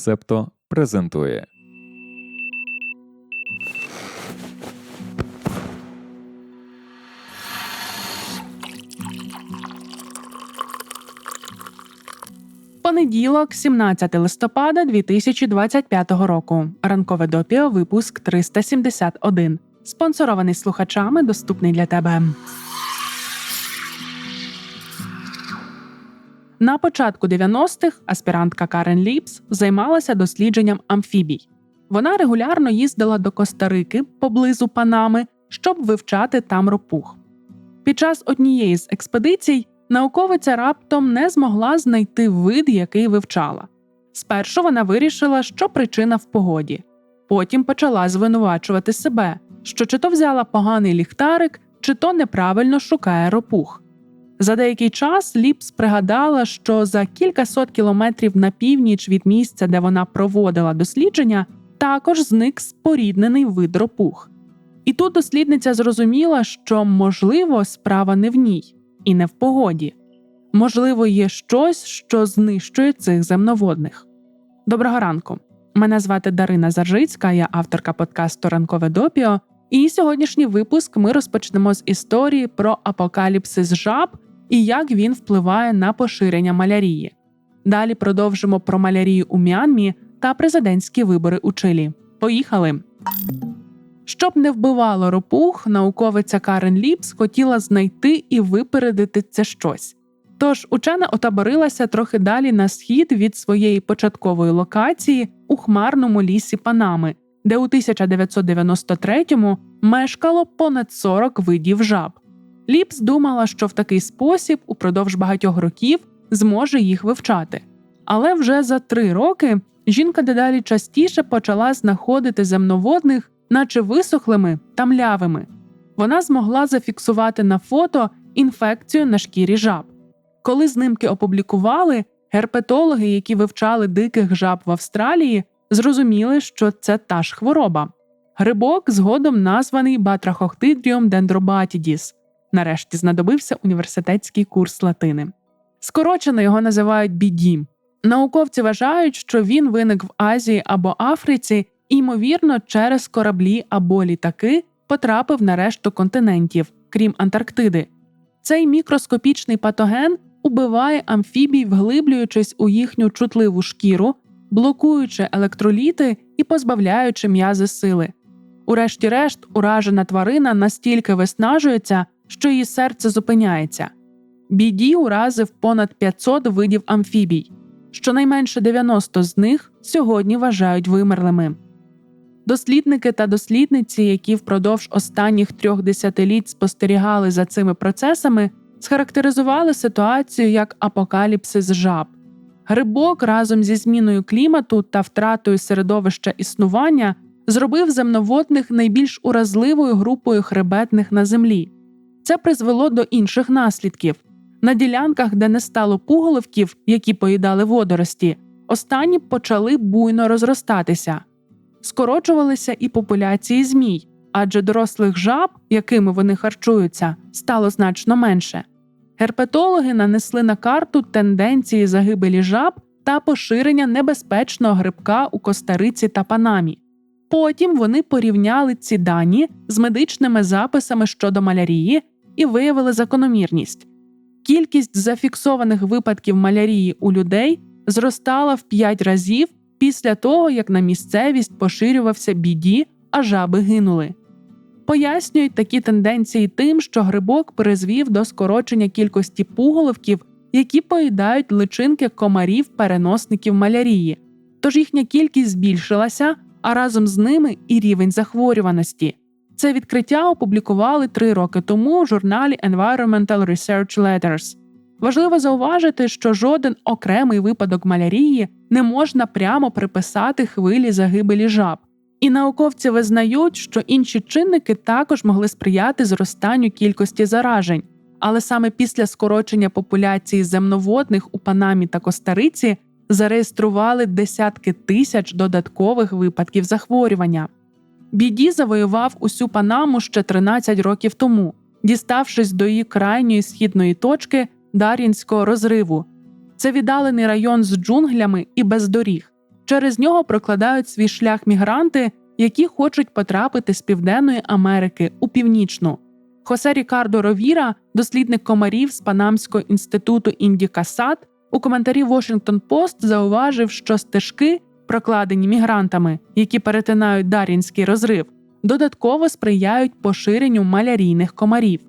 Септо презентує. Понеділок, 17 листопада 2025 року. Ранкове допіо, випуск 371. Спонсорований слухачами, доступний для тебе. На початку 90-х аспірантка Карен Ліпс займалася дослідженням амфібій. Вона регулярно їздила до Коста-Рики поблизу Панами, щоб вивчати там ропух. Під час однієї з експедицій науковиця раптом не змогла знайти вид, який вивчала. Спершу вона вирішила, що причина в погоді, потім почала звинувачувати себе, що чи то взяла поганий ліхтарик, чи то неправильно шукає ропух. За деякий час Ліпс пригадала, що за кількасот кілометрів на північ від місця, де вона проводила дослідження, також зник споріднений вид ропух. І тут дослідниця зрозуміла, що, можливо, справа не в ній і не в погоді. Можливо, є щось, що знищує цих земноводних. Доброго ранку. Мене звати Дарина Заржицька, я авторка подкасту Ранкове допіо. І сьогоднішній випуск ми розпочнемо з історії про апокаліпсис жаб і як він впливає на поширення малярії. Далі продовжимо про малярію у Мянмі та президентські вибори у Чилі. Поїхали! Щоб не вбивало ропух, науковиця Карен Ліпс хотіла знайти і випередити це щось. Tож учена отаборилася трохи далі на схід від своєї початкової локації у хмарному лісі Панами, де у 1993-му мешкало понад 40 видів жаб. Ліпс думала, що в такий спосіб упродовж багатьох років зможе їх вивчати. Але вже за три роки жінка дедалі частіше почала знаходити земноводних, наче висохлими та млявими. Вона змогла зафіксувати на фото інфекцію на шкірі жаб. Коли знимки опублікували, герпетологи, які вивчали диких жаб в Австралії, зрозуміли, що це та ж хвороба. Грибок згодом названий Batrachoctydium dendrobatidis. Нарешті знадобився університетський курс латини. Скорочено його називають бідім. Науковці вважають, що він виник в Азії або Африці, ймовірно, через кораблі або літаки потрапив на решту континентів, крім Антарктиди. Цей мікроскопічний патоген убиває амфібій, вглиблюючись у їхню чутливу шкіру, блокуючи електроліти і позбавляючи м'язи сили. Урешті-решт, уражена тварина настільки виснажується, що її серце зупиняється. Біді уразив понад 500 видів амфібій, щонайменше 90 з них сьогодні вважають вимерлими. Дослідники та дослідниці, які впродовж останніх трьох десятиліть спостерігали за цими процесами, схарактеризували ситуацію як апокаліпсис жаб. Грибок разом зі зміною клімату та втратою середовища існування зробив земноводних найбільш уразливою групою хребетних на землі. Це призвело до інших наслідків. На ділянках, де не стало пуголовків, які поїдали водорості, останні почали буйно розростатися, скорочувалися і популяції змій, адже дорослих жаб, якими вони харчуються, стало значно менше. Герпетологи нанесли на карту тенденції загибелі жаб та поширення небезпечного грибка у Костариці та Панамі. Потім вони порівняли ці дані з медичними записами щодо малярії і виявили закономірність. Кількість зафіксованих випадків малярії у людей зростала в 5 разів після того, як на місцевість поширювався біді, а жаби гинули. Пояснюють такі тенденції тим, що грибок призвів до скорочення кількості пуголовків, які поїдають личинки комарів переносників малярії, тож їхня кількість збільшилася, а разом з ними і рівень захворюваності. Це відкриття опублікували три роки тому в журналі Environmental Research Letters. Важливо зауважити, що жоден окремий випадок малярії не можна прямо приписати хвилі загибелі жаб, і науковці визнають, що інші чинники також могли сприяти зростанню кількості заражень. Але саме після скорочення популяції земноводних у Панамі та Костариці зареєстрували десятки тисяч додаткових випадків захворювання. Біді завоював усю Панаму ще 13 років тому, діставшись до її крайньої східної точки Дар'їнського розриву. Це віддалений район з джунглями і без доріг. Через нього прокладають свій шлях мігранти, які хочуть потрапити з Південної Америки у північну. Хосе Рікардо Ровіра, дослідник комарів з Панамського інституту Індікасад, у коментарі Washington Post зауважив, що стежки, прокладені мігрантами, які перетинають Дар'їнський розрив, додатково сприяють поширенню малярійних комарів.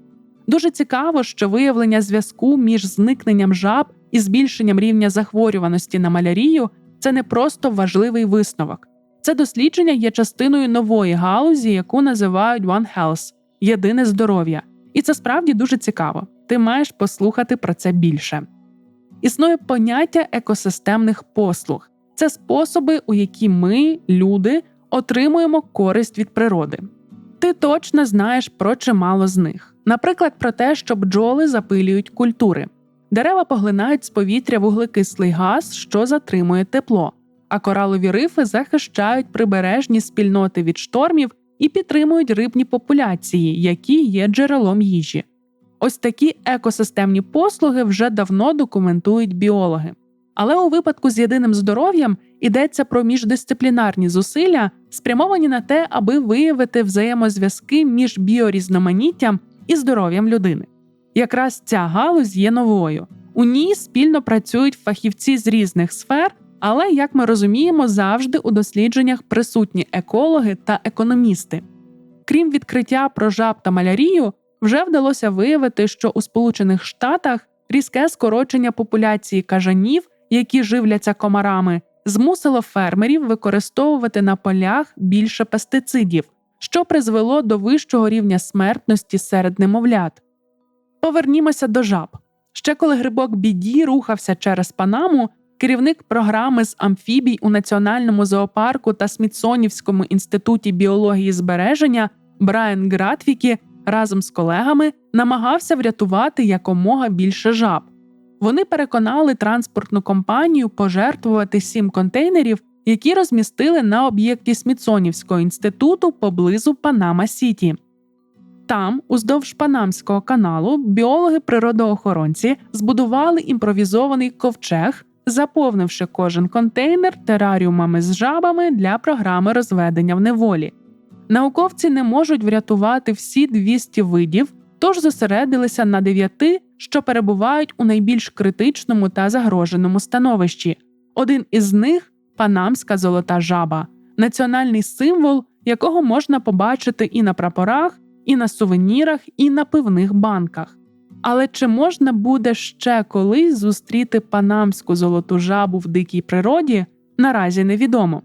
Дуже цікаво, що виявлення зв'язку між зникненням жаб і збільшенням рівня захворюваності на малярію це не просто важливий висновок. Це дослідження є частиною нової галузі, яку називають One Health – єдине здоров'я. І це справді дуже цікаво. Ти маєш послухати про це більше. Існує поняття екосистемних послуг це способи, у які ми, люди, отримуємо користь від природи. Ти точно знаєш про чимало з них, наприклад, про те, що бджоли запилюють культури, дерева поглинають з повітря вуглекислий газ, що затримує тепло, а коралові рифи захищають прибережні спільноти від штормів і підтримують рибні популяції, які є джерелом їжі. Ось такі екосистемні послуги вже давно документують біологи. Але у випадку з єдиним здоров'ям йдеться про міждисциплінарні зусилля, спрямовані на те, аби виявити взаємозв'язки між біорізноманіттям і здоров'ям людини. Якраз ця галузь є новою. У ній спільно працюють фахівці з різних сфер, але, як ми розуміємо, завжди у дослідженнях присутні екологи та економісти. Крім відкриття про жаб та малярію, вже вдалося виявити, що у Сполучених Штатах різке скорочення популяції кажанів, які живляться комарами, змусило фермерів використовувати на полях більше пестицидів, що призвело до вищого рівня смертності серед немовлят. Повернімося до жаб. Ще коли грибок біді рухався через Панаму, керівник програми з амфібій у Національному зоопарку та Смітсонівському інституті біології збереження Брайан Гратвікі разом з колегами намагався врятувати якомога більше жаб. Вони переконали транспортну компанію пожертвувати сім контейнерів, які розмістили на об'єкті Смітсонівського інституту поблизу Панама Сіті. Там, уздовж Панамського каналу, біологи-природоохоронці збудували імпровізований ковчег, заповнивши кожен контейнер тераріумами з жабами для програми розведення в неволі. Науковці не можуть врятувати всі 200 видів, тож зосередилися на дев'яти, що перебувають у найбільш критичному та загроженому становищі. Один із них панамська золота жаба, національний символ, якого можна побачити і на прапорах, і на сувенірах, і на пивних банках. Але чи можна буде ще колись зустріти панамську золоту жабу в дикій природі, наразі невідомо.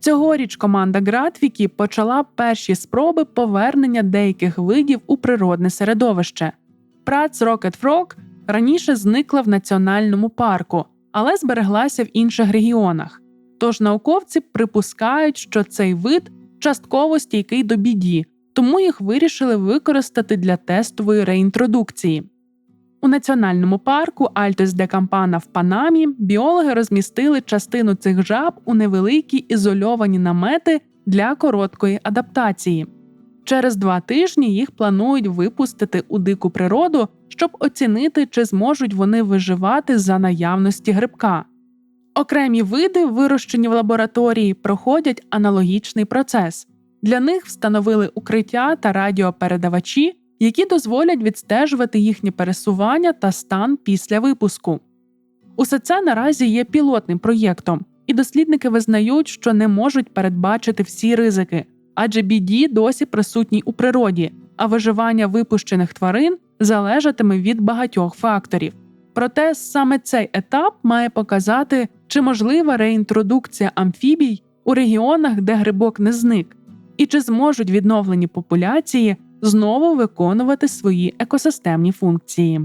Цьогоріч команда Гратвікі почала перші спроби повернення деяких видів у природне середовище. Прац Rocket Frog раніше зникла в національному парку, але збереглася в інших регіонах. Тож науковці припускають, що цей вид частково стійкий до біді, тому їх вирішили використати для тестової реінтродукції. У національному парку Альтес де Кампана в Панамі біологи розмістили частину цих жаб у невеликі ізольовані намети для короткої адаптації. Через два тижні їх планують випустити у дику природу, щоб оцінити, чи зможуть вони виживати за наявності грибка. Окремі види, вирощені в лабораторії, проходять аналогічний процес. Для них встановили укриття та радіопередавачі, які дозволять відстежувати їхнє пересування та стан після випуску. Усе це наразі є пілотним проєктом, і дослідники визнають, що не можуть передбачити всі ризики, адже біді досі присутній у природі, а виживання випущених тварин залежатиме від багатьох факторів. Проте саме цей етап має показати, чи можлива реінтродукція амфібій у регіонах, де грибок не зник, і чи зможуть відновлені популяції знову виконувати свої екосистемні функції.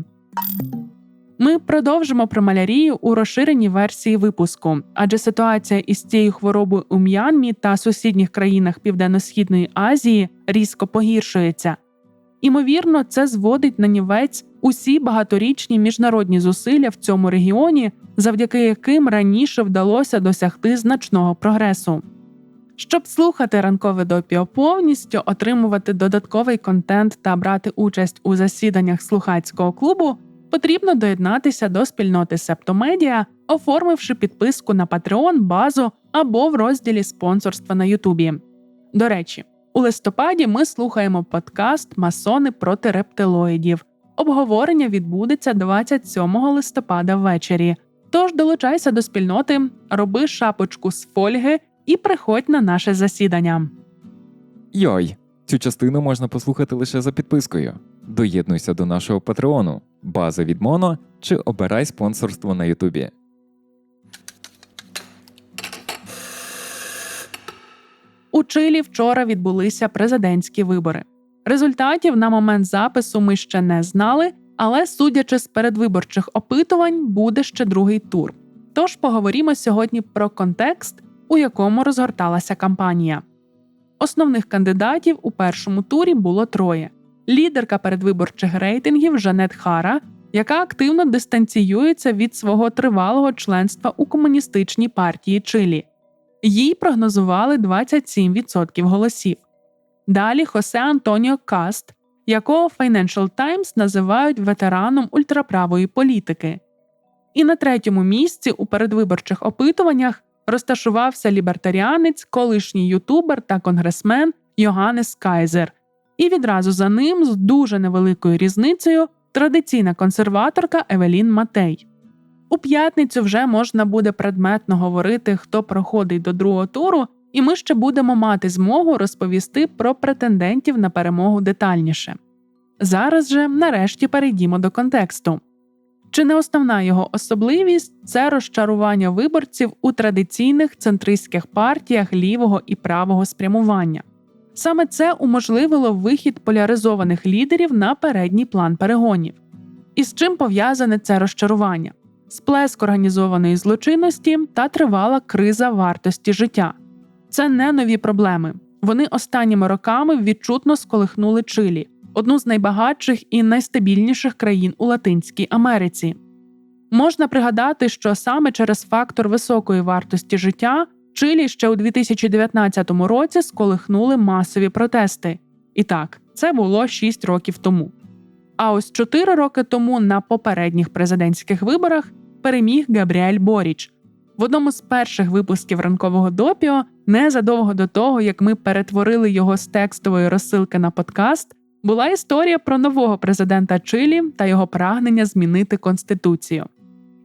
Ми продовжимо про малярію у розширеній версії випуску, адже ситуація із цією хворобою у М'янмі та сусідніх країнах Південно-Східної Азії різко погіршується. Імовірно, це зводить на нівець усі багаторічні міжнародні зусилля в цьому регіоні, завдяки яким раніше вдалося досягти значного прогресу. Щоб слухати ранкове допіо повністю, отримувати додатковий контент та брати участь у засіданнях слухацького клубу, потрібно доєднатися до спільноти Септомедіа, оформивши підписку на Patreon, базу або в розділі спонсорства на Ютубі. До речі, у листопаді ми слухаємо подкаст Масони проти рептилоїдів. Обговорення відбудеться 27 листопада ввечері. Тож долучайся до спільноти, роби шапочку з фольги і приходь на наше засідання. Йой, цю частину можна послухати лише за підпискою. Доєднуйся до нашого патреону, база від Моно чи обирай спонсорство на Ютубі. У Чилі вчора відбулися президентські вибори. Результатів на момент запису ми ще не знали, але судячи з передвиборчих опитувань, буде ще другий тур. Тож поговоримо сьогодні про контекст, у якому розгорталася кампанія. Основних кандидатів у першому турі було троє: лідерка передвиборчих рейтингів Жанет Хара, яка активно дистанціюється від свого тривалого членства у комуністичній партії Чилі. Їй прогнозували 27% голосів. Далі Хосе Антоніо Каст, якого Financial Times називають ветераном ультраправої політики. І на третьому місці у передвиборчих опитуваннях розташувався лібертаріанець, колишній ютубер та конгресмен Йоганнес Кайзер. І відразу за ним з дуже невеликою різницею традиційна консерваторка Евелін Матей. У п'ятницю вже можна буде предметно говорити, хто проходить до другого туру, і ми ще будемо мати змогу розповісти про претендентів на перемогу детальніше. Зараз же, нарешті, перейдімо до контексту. Чи не основна його особливість це розчарування виборців у традиційних центристських партіях лівого і правого спрямування? Саме це уможливило вихід поляризованих лідерів на передній план перегонів. І з чим пов'язане це розчарування? Сплеск організованої злочинності та тривала криза вартості життя. Це не нові проблеми. Вони останніми роками відчутно сколихнули Чилі, одну з найбагатших і найстабільніших країн у Латинській Америці. Можна пригадати, що саме через фактор високої вартості життя Чилі ще у 2019 році сколихнули масові протести. І так, це було 6 років тому. А ось 4 роки тому на попередніх президентських виборах переміг Габріель Боріч. В одному з перших випусків ранкового допіо, незадовго до того, як ми перетворили його з текстової розсилки на подкаст, була історія про нового президента Чилі та його прагнення змінити конституцію.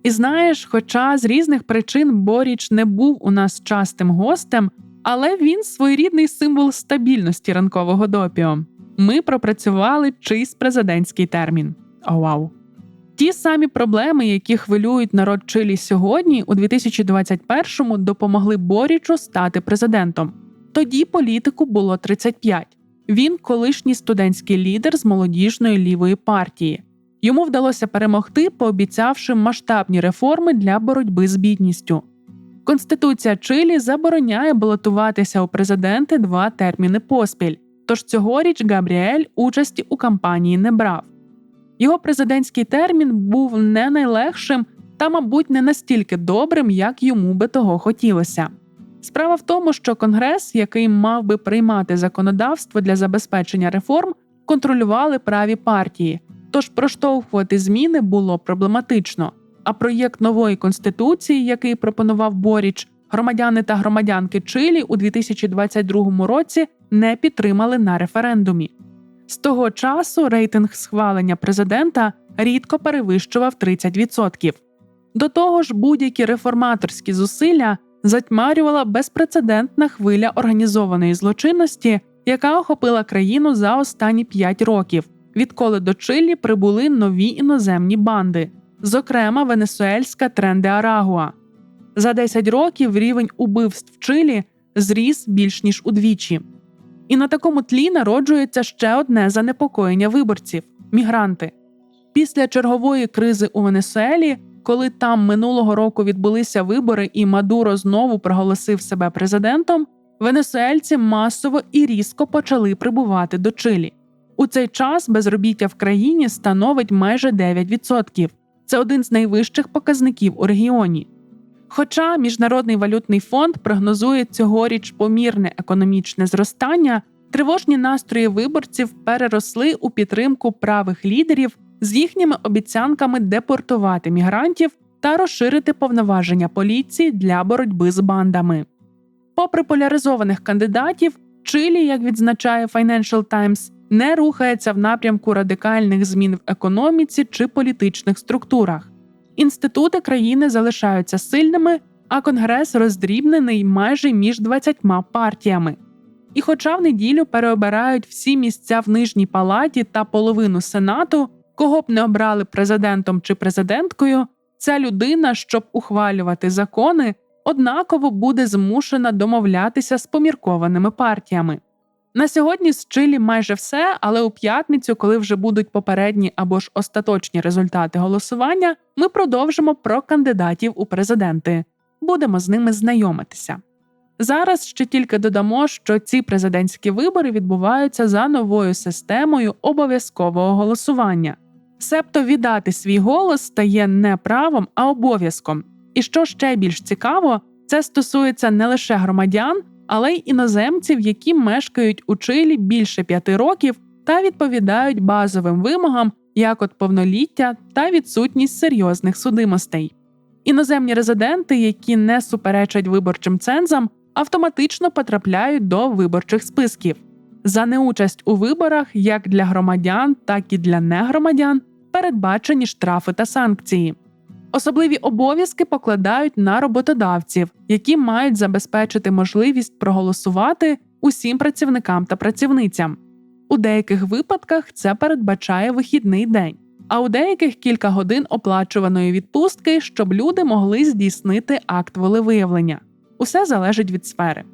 І знаєш, хоча з різних причин Боріч не був у нас частим гостем, але він своєрідний символ стабільності ранкового допіо. Ми пропрацювали чийсь президентський термін. О, вау! Ті самі проблеми, які хвилюють народ Чилі сьогодні, у 2021-му допомогли Борічу стати президентом. Тоді політику було 35. Він колишній студентський лідер з молодіжної лівої партії. Йому вдалося перемогти, пообіцявши масштабні реформи для боротьби з бідністю. Конституція Чилі забороняє балотуватися у президенти два терміни поспіль. Тож цьогоріч Габріель участі у кампанії не брав. Його президентський термін був не найлегшим та, мабуть, не настільки добрим, як йому би того хотілося. Справа в тому, що Конгрес, який мав би приймати законодавство для забезпечення реформ, контролювали праві партії, тож проштовхувати зміни було проблематично. А проєкт нової конституції, який пропонував Боріч, громадяни та громадянки Чилі у 2022 році не підтримали на референдумі. З того часу рейтинг схвалення президента рідко перевищував 30%. До того ж, будь-які реформаторські зусилля затьмарювала безпрецедентна хвиля організованої злочинності, яка охопила країну за останні 5 років, відколи до Чилі прибули нові іноземні банди, зокрема Венесуельська Тренде Арагуа. За 10 років рівень убивств в Чилі зріс більш ніж удвічі. І на такому тлі народжується ще одне занепокоєння виборців мігранти. Після чергової кризи у Венесуелі, коли там минулого року відбулися вибори, і Мадуро знову проголосив себе президентом, венесуельці масово і різко почали прибувати до Чилі. У цей час безробіття в країні становить майже 9%. Це один з найвищих показників у регіоні. Хоча Міжнародний валютний фонд прогнозує цьогоріч помірне економічне зростання, тривожні настрої виборців переросли у підтримку правих лідерів з їхніми обіцянками депортувати мігрантів та розширити повноваження поліції для боротьби з бандами. Попри поляризованих кандидатів, Чилі, як відзначає Financial Times, не рухається в напрямку радикальних змін в економіці чи політичних структурах. Інститути країни залишаються сильними, а конгрес роздрібнений майже між 20 партіями. І, хоча в неділю переобирають всі місця в нижній палаті та половину сенату, кого б не обрали президентом чи президенткою, ця людина, щоб ухвалювати закони, однаково буде змушена домовлятися з поміркованими партіями. На сьогодні з Чилі майже все, але у п'ятницю, коли вже будуть попередні або ж остаточні результати голосування, ми продовжимо про кандидатів у президенти. Будемо з ними знайомитися. Зараз ще тільки додамо, що ці президентські вибори відбуваються за новою системою обов'язкового голосування. Себто віддати свій голос стає не правом, а обов'язком. І що ще більш цікаво, це стосується не лише громадян, але й іноземців, які мешкають у Чилі більше п'яти років та відповідають базовим вимогам, як от повноліття та відсутність серйозних судимостей. Іноземні резиденти, які не суперечать виборчим цензам, автоматично потрапляють до виборчих списків. За неучасть у виборах як для громадян, так і для негромадян передбачені штрафи та санкції. Особливі обов'язки покладають на роботодавців, які мають забезпечити можливість проголосувати усім працівникам та працівницям. У деяких випадках це передбачає вихідний день, а у деяких кілька годин оплачуваної відпустки, щоб люди могли здійснити акт волевиявлення. Усе залежить від сфери.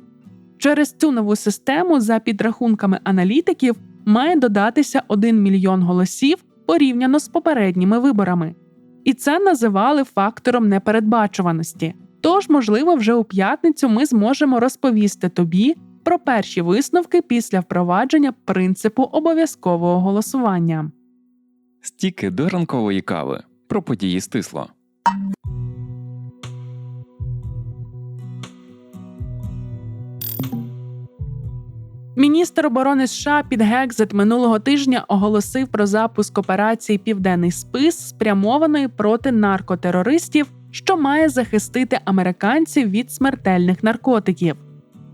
Через цю нову систему, за підрахунками аналітиків, має додатися 1 мільйон голосів порівняно з попередніми виборами. І це називали фактором непередбачуваності. Тож, можливо, вже у п'ятницю ми зможемо розповісти тобі про перші висновки після впровадження принципу обов'язкового голосування. Стіки до ранкової кави про події стисло. Міністр оборони США Піт Гекзет минулого тижня оголосив про запуск операції Південний спис, спрямованої проти наркотерористів, що має захистити американців від смертельних наркотиків.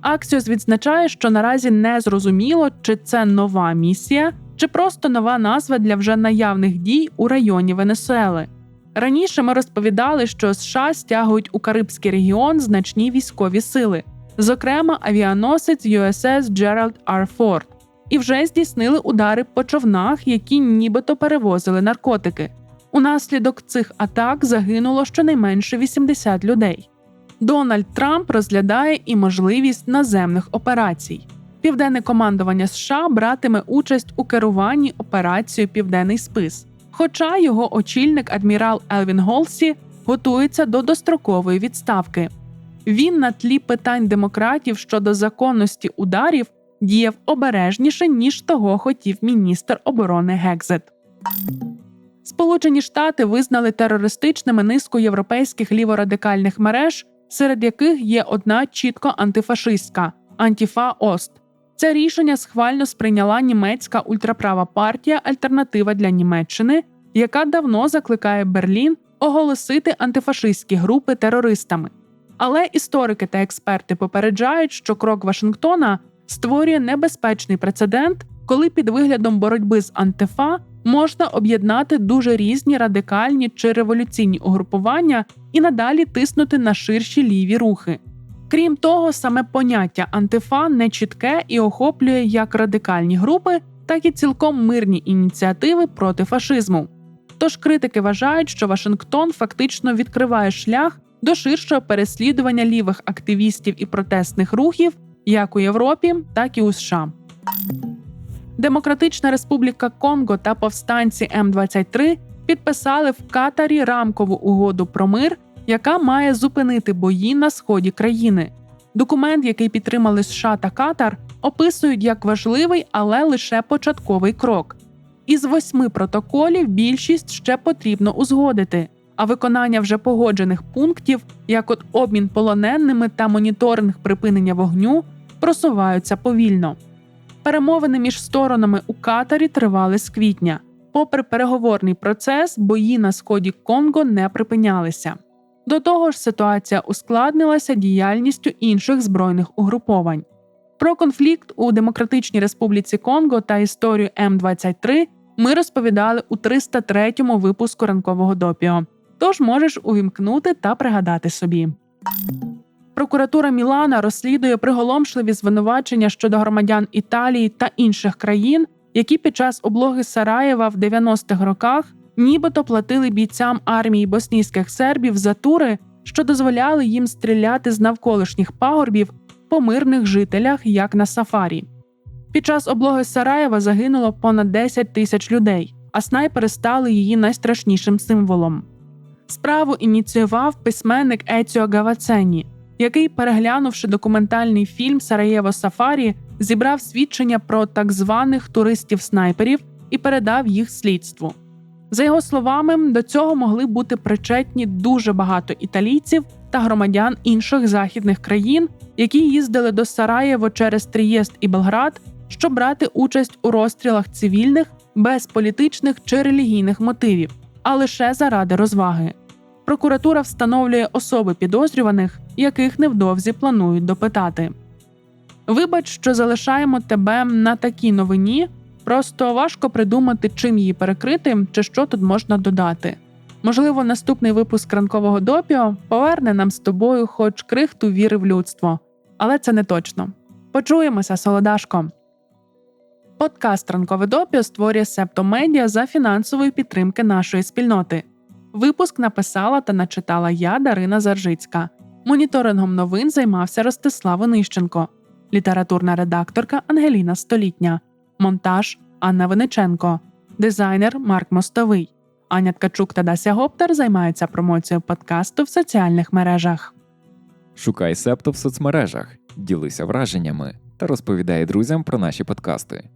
Аксіос відзначає, що наразі не зрозуміло, чи це нова місія, чи просто нова назва для вже наявних дій у районі Венесуели. Раніше ми розповідали, що США стягують у Карибський регіон значні військові сили, зокрема авіаносець USS Gerald R. Ford, і вже здійснили удари по човнах, які нібито перевозили наркотики. Унаслідок цих атак загинуло щонайменше 80 людей. Дональд Трамп розглядає і можливість наземних операцій. Південне командування США братиме участь у керуванні операцією Південний спис. Хоча його очільник адмірал Елвін Голсі готується до дострокової відставки. Він на тлі питань демократів щодо законності ударів діяв обережніше, ніж того хотів міністр оборони Гекзет. Сполучені Штати визнали терористичними низку європейських ліворадикальних мереж, серед яких є одна чітко антифашистська Антіфа Ост. Це рішення схвально сприйняла німецька ультраправа партія Альтернатива для Німеччини, яка давно закликає Берлін оголосити антифашистські групи терористами. Але історики та експерти попереджають, що крок Вашингтона створює небезпечний прецедент, коли під виглядом боротьби з антифа можна об'єднати дуже різні радикальні чи революційні угрупування і надалі тиснути на ширші ліві рухи. Крім того, саме поняття антифа нечітке і охоплює як радикальні групи, так і цілком мирні ініціативи проти фашизму. Тож критики вважають, що Вашингтон фактично відкриває шлях до ширшого переслідування лівих активістів і протестних рухів як у Європі, так і у США. Демократична Республіка Конго та повстанці М23 підписали в Катарі рамкову угоду про мир, яка має зупинити бої на сході країни. Документ, який підтримали США та Катар, описують як важливий, але лише початковий крок. Із восьми протоколів більшість ще потрібно узгодити, а виконання вже погоджених пунктів, як от обмін полоненими та моніторинг припинення вогню, просуваються повільно. Перемовини між сторонами у Катарі тривали з квітня. Попри переговорний процес, бої на сході Конго не припинялися. До того ж, ситуація ускладнилася діяльністю інших збройних угруповань. Про конфлікт у Демократичній Республіці Конго та історію М23 ми розповідали у 303-му випуску ранкового допіо. Тож можеш увімкнути та пригадати собі. Прокуратура Мілана розслідує приголомшливі звинувачення щодо громадян Італії та інших країн, які під час облоги Сараєва в 90-х роках нібито платили бійцям армії боснійських сербів за тури, що дозволяли їм стріляти з навколишніх пагорбів по мирних жителях, як на сафарі. Під час облоги Сараєва загинуло понад 10 тисяч людей, а снайпери стали її найстрашнішим символом. Справу ініціював письменник Еціо Гавацені, який, переглянувши документальний фільм Сараєво Сафарі, зібрав свідчення про так званих туристів-снайперів і передав їх слідству. За його словами, до цього могли бути причетні дуже багато італійців та громадян інших західних країн, які їздили до Сараєво через Трієст і Белград, щоб брати участь у розстрілах цивільних без політичних чи релігійних мотивів, а лише заради розваги. Прокуратура встановлює особи підозрюваних, яких невдовзі планують допитати. Вибач, що залишаємо тебе на такій новині. Просто важко придумати, чим її перекрити чи що тут можна додати. Можливо, наступний випуск ранкового допіо поверне нам з тобою хоч крихту віри в людство, але це не точно. Почуємося, солодашко. Подкаст Ранкове допіо створює Септомедіа за фінансової підтримки нашої спільноти. Випуск написала та начитала я, Дарина Заржицька. Моніторингом новин займався Ростислав Онищенко, літературна редакторка Ангеліна Столітня, монтаж Анна Виниченко, дизайнер Марк Мостовий. Аня Ткачук та Дася Гоптер займаються промоцією подкасту в соціальних мережах. Шукай септо в соцмережах, ділися враженнями та розповідай друзям про наші подкасти.